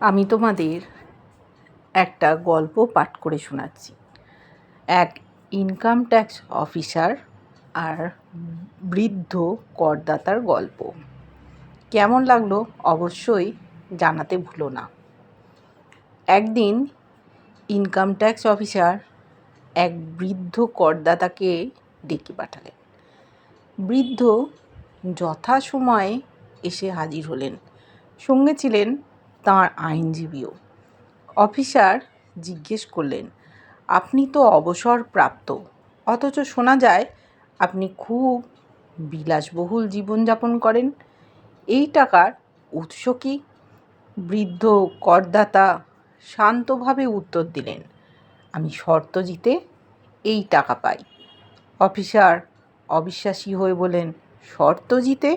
আমি তোমাদের একটা গল্প পাঠ করে শোনাচ্ছি। এক ইনকাম ট্যাক্স অফিসার আর বৃদ্ধ করদাতার গল্প। কেমন লাগল অবশ্যই জানাতে ভুলো না। একদিন ইনকাম ট্যাক্স অফিসার এক বৃদ্ধ করদাতাকে ডেকে পাঠালেন। বৃদ্ধ যথাসময়ে এসে হাজির হলেন। সঙ্গে ছিলেন তাঁর আইনজীবীও। অফিসার জিজ্ঞেস করলেন, আপনি তো অবসরপ্রাপ্ত। অথচ শোনা যায়, আপনি খুব বিলাসবহুল জীবনযাপন করেন। এই টাকার উৎস কী? বৃদ্ধ করদাতা শান্তভাবে উত্তর দিলেন, আমি শর্ত জিতে এই টাকা পাই। অফিসার অবিশ্বাসী হয়ে বলেন শর্ত জিতে?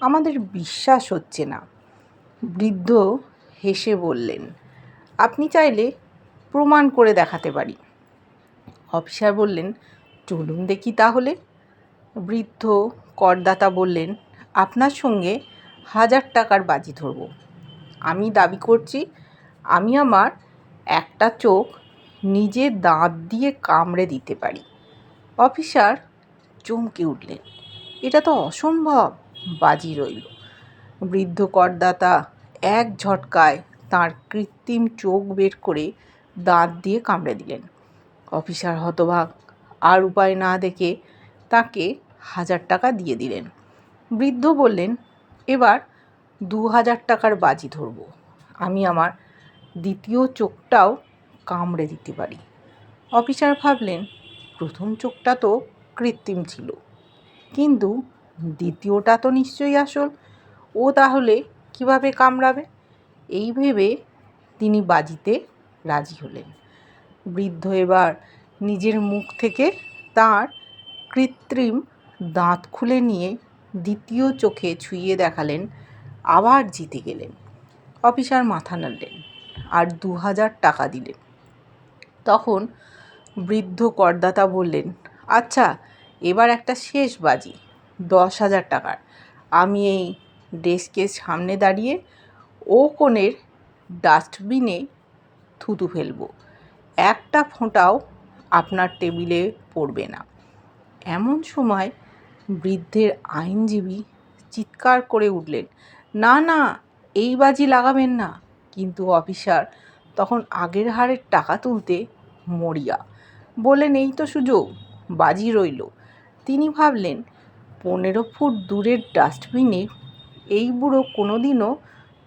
আমাদের বিশ্বাস হচ্ছে না। বৃদ্ধ হেসে বললেন, আপনি চাইলে প্রমাণ করে দেখাতে পারি। অফিসার বললেন, চলুন দেখি তাহলে। বৃদ্ধ করদাতা বললেন, আপনার সঙ্গে হাজার টাকার বাজি ধরব। আমি দাবি করছি, আমি আমার একটা চোখ নিজে দাঁত দিয়ে কামড়ে দিতে পারি। অফিসার চমকে উঠলেন, এটা তো অসম্ভব বাজি রইল। বৃদ্ধ করদাতা এক ঝটকায় তার কৃত্রিম চোখ বের করে দাঁত দিয়ে কামড়ে দিলেন। অফিসার হতবাক আর উপায় না দেখে তাকে হাজার টাকা দিয়ে দিলেন। বৃদ্ধ বললেন, এবার দু হাজার টাকার বাজি ধরব। আমি আমার দ্বিতীয় চোখটাও কামড়ে দিতে পারি। অফিসার ভাবলেন, প্রথম চোখটা তো কৃত্রিম ছিল। কিন্তু দ্বিতীয়টা তো নিশ্চয়ই আসল। ও তাহলে কীভাবে কামড়াবে? এই ভেবে তিনি বাজিতে রাজি হলেন। বৃদ্ধ এবার নিজের মুখ থেকে তার কৃত্রিম দাঁত খুলে নিয়ে দ্বিতীয় চোখে ছুঁয়ে দেখালেন, আবার জিতে গেলেন। অফিসার মাথা নাড়লেন আর দু হাজার টাকা দিলেন। তখন বৃদ্ধ করদাতা বললেন আচ্ছা এবার একটা শেষ বাজি, দশ হাজার টাকার। আমি এই ডেস্কের সামনে দাঁড়িয়ে ও কোণের ডাস্টবিনে থুতু ফেলব। একটা ফোঁটাও আপনার টেবিলে পড়বে না। এমন সময় বৃদ্ধের আইনজীবী চিৎকার করে উঠলেন, না না, এই বাজি লাগাবেন না। কিন্তু অফিসার তখন আগের হারের টাকা তুলতে মরিয়া। বললেন, এই তো সুযোগ, বাজি রইল। তিনি ভাবলেন, পনেরো ফুট দূরের ডাস্টবিনে এই বুড়ো কোনো দিনও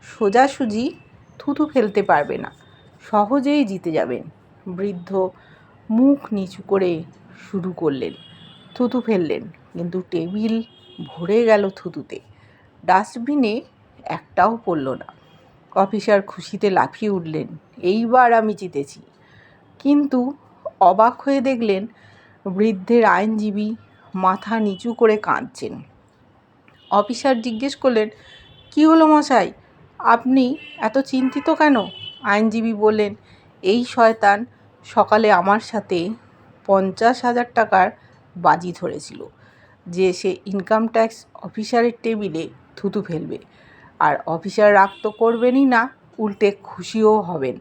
সোজাসুজি থুতু ফেলতে পারবে না। সহজেই জিতে যাবেন। বৃদ্ধ মুখ নিচু করে শুরু করলেন। থুতু ফেললেন, কিন্তু টেবিল ভরে গেল থুতুতে ডাস্টবিনে একটাও পড়ল না। অফিসার খুশিতে লাফিয়ে উঠলেন, এইবার আমি জিতেছি। কিন্তু অবাক হয়ে দেখলেন বৃদ্ধের আইনজীবী মাথা নিচু করে কাঁদছেন। অফিসার জিজ্ঞেস করলেন, কী হলো মশাই? আপনি এত চিন্তিত কেন? আইনজীবী বললেন, এই শয়তান সকালে আমার সাথে পঞ্চাশ হাজার টাকার বাজি ধরেছিল, যে সে ইনকাম ট্যাক্স অফিসারের টেবিলে থুতু ফেলবে। আর অফিসার রাগ তো করবেনই না, উল্টে খুশিও হবেন।